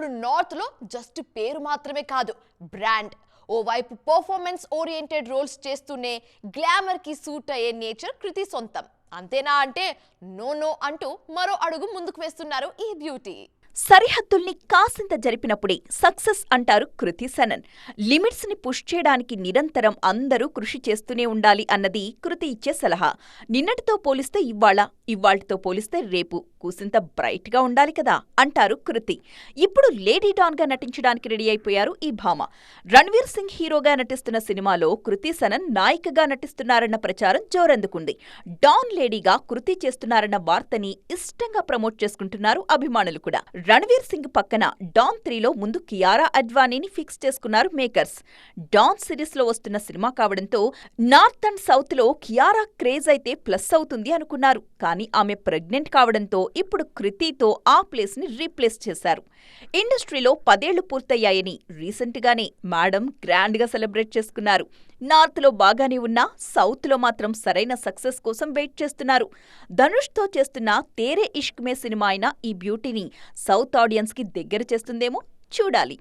ఇప్పుడు నార్త్లో జస్ట్ పేరు మాత్రమే కాదు బ్రాండ్ ఓవైపు పర్ఫార్మెన్స్ ఓరియంటెడ్ రోల్స్ చేస్తూనే గ్లామర్కి సూట్ అయ్యే నేచర్ కృతి సొంతం. అంతేనా అంటే నో నో అంటూ మరో అడుగు ముందుకు వేస్తున్నారు ఈ బ్యూటీ సరిహద్దుల్ని కాసింత జరిపినప్పుడే సక్సెస్ అంటారు కృతి సనన్. లిమిట్స్ని పుష్ చేయడానికి నిరంతరం అందరూ కృషి చేస్తూనే ఉండాలి అన్నది కృతి ఇచ్చే సలహా. నిన్నటితో పోలిస్తే ఇవ్వాళ ఇవాళ్టితో పోలిస్తే రేపు. కూసింత బ్రైట్గా ఉండాలి కదా అంటారు కృతి. ఇప్పుడు లేడీ డాన్గా నటించడానికి రెడీ అయిపోయారు ఈ భామ. రణ్వీర్ సింగ్ హీరోగా నటిస్తున్న సినిమాలో కృతి సనన్ నాయికగా నటిస్తున్నారన్న ప్రచారం జోరందుకుంది. డాన్ లేడీగా కృతి చేస్తున్నారన్న వార్తని ఇష్టంగా ప్రమోట్ చేసుకుంటున్నారు అభిమానులు కూడా. రణ్వీర్ సింగ్ పక్కన డాన్ త్రీలో ముందు కియారా అడ్వానీని ఫిక్స్ చేసుకున్నారు మేకర్స్. డాన్ సిరీస్లో వస్తున్న సినిమా కావడంతో నార్త్ అండ్ సౌత్లో కియారా క్రేజ్ అయితే ప్లస్ అవుతుంది అనుకున్నారు. కానీ ఆమె ప్రెగ్నెంట్ కావడంతో ఇప్పుడు కృతితో ఆ ప్లేస్ని రీప్లేస్ చేశారు. ఇండస్ట్రీలో పదేళ్ళు పూర్తయ్యాయని రీసెంట్ గానే మేడం గ్రాండ్గా సెలబ్రేట్ చేసుకున్నారు. నార్త్లో బాగానే ఉన్నా సౌత్లో మాత్రం సరైన సక్సెస్ కోసం వెయిట్ చేస్తున్నారు. ధనుష్తో చేస్తున్న తేరే ఇష్క్ మే సినిమా అయిన ఈ బ్యూటీని సౌత్ ఆడియన్స్కి దగ్గర చేస్తుందేమో చూడాలి.